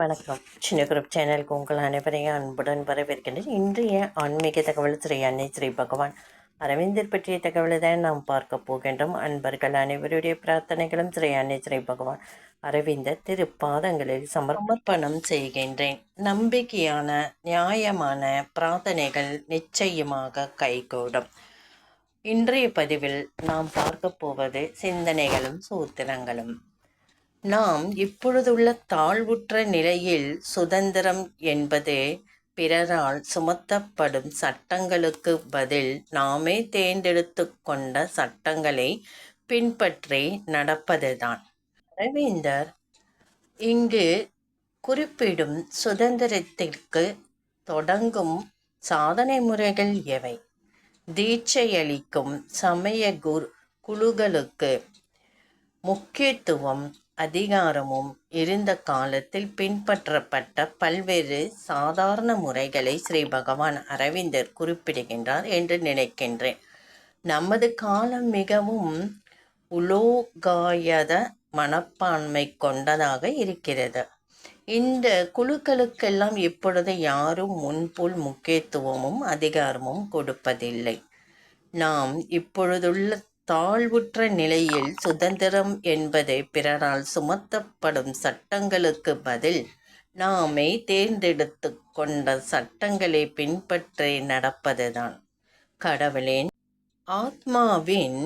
வணக்கம். சின்ன குரூப் சேனலுக்கு உங்கள் அனைவரையும் அன்புடன் வரவேற்கின்றேன். இன்றைய ஆன்மீக தகவல் ஸ்ரீ அன்னை ஸ்ரீ பகவான். அரவிந்தர் பற்றிய தகவலை தான் நாம் பார்க்க போகின்றோம். அன்பர்கள் அனைவருடைய பிரார்த்தனைகளும் ஸ்ரீ அன்னை ஸ்ரீ பகவான். அரவிந்தர் திருப்பாதங்களில் சமர்ப்பணம் செய்கின்றேன். நம்பிக்கையான நியாயமான பிரார்த்தனைகள் நிச்சயமாக கைகூடும். இன்றைய பதிவில் நாம் பார்க்க போவது சிந்தனைகளும் சூத்திரங்களும். நாம் இப்பொழுதுள்ள தாழ்வுற்ற நிலையில் சுதந்திரம் என்பது பிறரால் சுமத்தப்படும் சட்டங்களுக்கு பதில் நாமே தேர்ந்தெடுத்து கொண்ட சட்டங்களை பின்பற்றி நடப்பதுதான். அரவிந்தர் இங்கு குறிப்பிடும் சுதந்திரத்திற்கு தொடங்கும் சாதனை முறைகள் எவை? தீட்சையளிக்கும் சமய குர் குழுக்களுக்கு முக்கியத்துவம் அதிகாரமும் இருந்த காலத்தில் பின்பற்றப்பட்ட பல்வேறு சாதாரண முறைகளை ஸ்ரீ பகவான் அரவிந்தர் குறிப்பிடுகின்றார் என்று நினைக்கின்றேன். நமது காலம் மிகவும் உலோகாயத மனப்பான்மை கொண்டதாக இருக்கிறது. இந்த குழுக்களுக்கெல்லாம் இப்பொழுது யாரும் முன்போல் முக்கியத்துவமும் அதிகாரமும் கொடுப்பதில்லை. நாம் இப்பொழுதுள்ள தாழ்வுற்ற நிலையில் சுதந்திரம் என்பது பிறரால் சுமத்தப்படும் சட்டங்களுக்கு பதில் நாமே தேர்ந்தெடுத்து கொண்ட சட்டங்களை பின்பற்றி நடப்பதுதான். கடவுளின் ஆத்மாவின்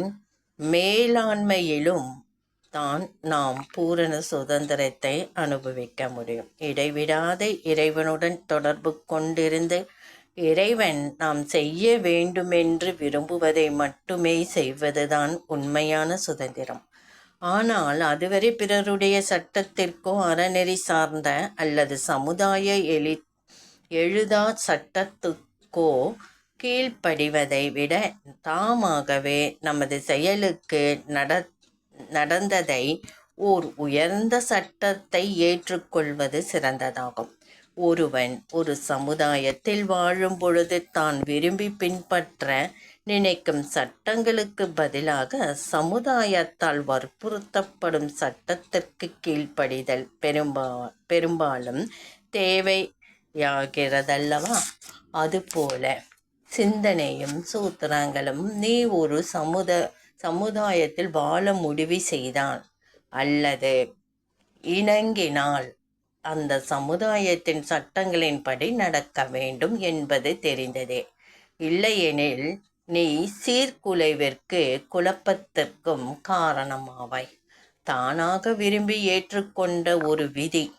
மேலாண்மையிலும் தான் நாம் பூரண சுதந்திரத்தை அனுபவிக்க முடியும். இடைவிடாத இறைவனுடன் தொடர்பு கொண்டிருந்து இறைவன் நாம் செய்ய வேண்டுமென்று விரும்புவதை மட்டுமே செய்வதுதான் உண்மையான சுதந்திரம். ஆனால் அதுவரை பிறருடைய சட்டத்திற்கோ அறநெறி சார்ந்த அல்லது சமுதாய எளி எழுதா சட்டத்துக்கோ கீழ்ப்படிவதை விட தாமாகவே நமது செயலுக்கு நட நடந்ததை ஓர் உயர்ந்த சட்டத்தை ஏற்றுக்கொள்வது சிறந்ததாகும். ஒருவன் ஒரு சமுதாயத்தில் வாழும் பொழுது தான் விரும்பி பின்பற்ற நினைக்கும் சட்டங்களுக்கு பதிலாக சமுதாயத்தால் வற்புறுத்தப்படும் சட்டத்திற்கு கீழ்ப்படிதல் பெரும்பா பெரும்பாலும் தேவையாகிறதல்லவா? அதுபோல சிந்தனையும் சூத்திரங்களும் நீ ஒரு சமுத சமுதாயத்தில் வாழ முடிவு செய்தான் அல்லது இணங்கினால் அந்த சமுதாயத்தின் சட்டங்களின்படி நடக்க வேண்டும் என்பது தெரிந்ததே. இல்லையெனில் நீ சீர்குலைவிற்கு குழப்பத்திற்கும் காரணமாவாய். தானாக விரும்பி ஏற்றுக்கொண்ட ஒரு விதி.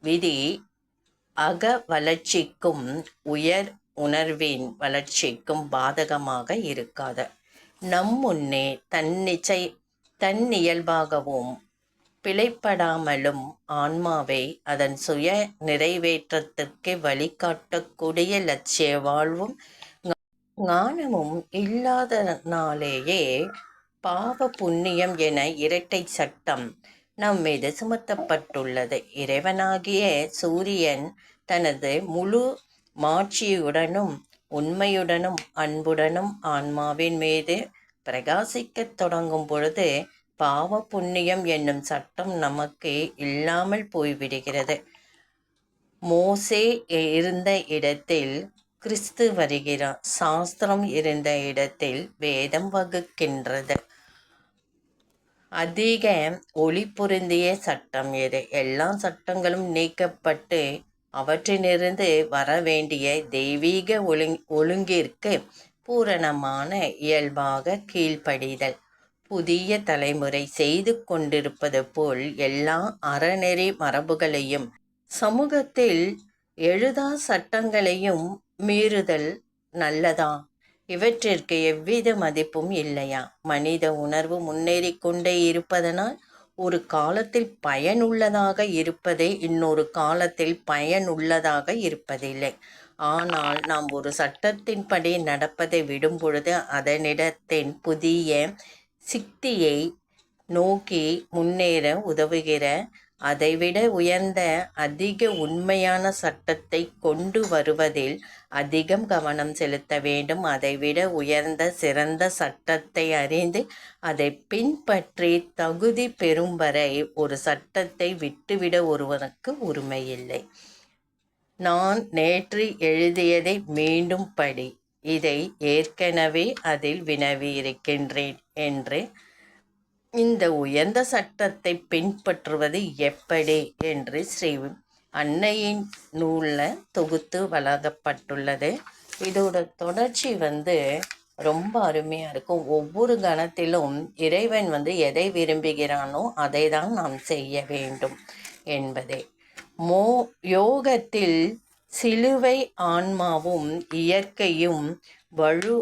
விதி அக வளர்ச்சிக்கும் உயர் உணர்வின் வளர்ச்சிக்கும் பாதகமாக இருக்காது. நம் முன்னே தன்னிச்சை தன்னியல்பாகவும் பிழைப்படாமலும் ஆன்மாவை அதன் சுய நிறைவேற்றத்திற்கு வழிகாட்டக்கூடிய லட்சிய வாழ்வும் ஞானமும் இல்லாதனாலேயே பாவ புண்ணியம் என இரட்டை சட்டம் நம் மீது சுமத்தப்பட்டுள்ளது. இறைவனாகிய சூரியன் தனது முழு மாட்சியுடனும் உண்மையுடனும் அன்புடனும் ஆன்மாவின் மீது பிரகாசிக்கத் தொடங்கும் பொழுது பாவ புண்ணியம் என்னும் சட்டம் நமக்கு இல்லாமல் போய்விடுகிறது. மோசே இருந்த இடத்தில் கிறிஸ்து வருகிறார். சாஸ்திரம் இருந்த இடத்தில் வேதம் வகுக்கின்றது. அதிக ஒளி பொருந்திய சட்டம் எது? எல்லா சட்டங்களும் நீக்கப்பட்டு அவற்றிலிருந்து வர வேண்டிய தெய்வீக ஒழுங் ஒழுங்கிற்கு பூரணமான இயல்பாக கீழ்ப்படிதல். புதிய தலைமுறை செய்து கொண்டிருப்பது போல் எல்லா அறநெறி மரபுகளையும் சமூகத்தில் எழுதா சட்டங்களையும் மீறுதல் நல்லதா? இவற்றிற்கு எவ்வித மதிப்பும் இல்லையா? மனித உணர்வு முன்னேறி கொண்டே இருப்பதனால் ஒரு காலத்தில் பயனுள்ளதாக இருப்பதே இன்னொரு காலத்தில் பயனுள்ளதாக இருப்பதில்லை. ஆனால் நாம் ஒரு சட்டத்தின்படி நடப்பதை விடும் பொழுது அதனிடத்தின் புதிய சித்தியை நோக்கி முன்னேற உதவுகிற அதைவிட உயர்ந்த அதிக உண்மையான சட்டத்தை கொண்டு வருவதில் அதிகம் கவனம் செலுத்த வேண்டும். அதைவிட உயர்ந்த சிறந்த சட்டத்தை அறிந்து அதை பின்பற்றி தகுதி பெறும் வரை ஒரு சட்டத்தை விட்டுவிட ஒருவனுக்கு உரிமையில்லை. நான் நேற்று எழுதியதை மீண்டும் படி. இதை ஏற்கனவே அதில் வினவியிருக்கின்றேன் என்று இந்த உயர்ந்த சட்டத்தை பின்பற்றுவது எப்படி என்று ஸ்ரீ அன்னையின் நூலில் தொகுத்து வழங்கப்பட்டுள்ளது. இதோட தொடர்ச்சி வந்து ரொம்ப அருமையாக இருக்கும். ஒவ்வொரு கணத்திலும் இறைவன் வந்து எதை விரும்புகிறானோ அதை தான் நாம் செய்ய வேண்டும் என்பதே. மோ யோகத்தில் சிலுவை ஆன்மாவும் இயற்கையும் வலு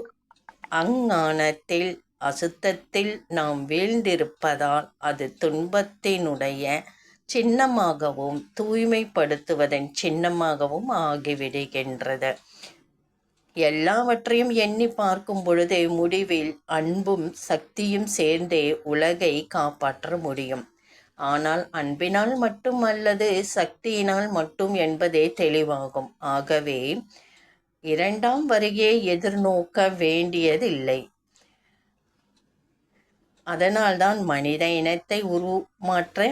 அஞ்ஞானத்தில் அசுத்தத்தில் நாம் வீழ்ந்திருப்பதால் அது துன்பத்தினுடைய சின்னமாகவும் தூய்மைப்படுத்துவதன் சின்னமாகவும் ஆகிவிடுகின்றது. எல்லாவற்றையும் எண்ணி பார்க்கும் பொழுது முடிவில் அன்பும் சக்தியும் சேர்ந்தே உலகை காப்பாற்ற முடியும். ஆனால் அன்பினால் மட்டும் அல்லது சக்தியினால் மட்டும் என்பதே தெளிவாகும். ஆகவே இரண்டாம் வருகையை எதிர்நோக்க வேண்டியதில்லை. அதனால்தான் மனித இனத்தை உருமாற்ற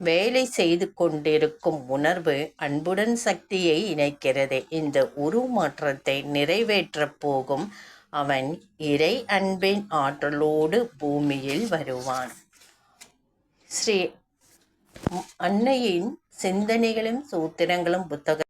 வேலை செய்து கொண்டிருக்கும் உணர்வு அன்புடன் சக்தியை இணைக்கிறது. இந்த உருமாற்றத்தை நிறைவேற்றப் போகும் அவன் இறை அன்பின் ஆற்றலோடு பூமியில் வருவான். ஸ்ரீ அன்னையின் சிந்தனைகளும் சூத்திரங்களும் புத்தக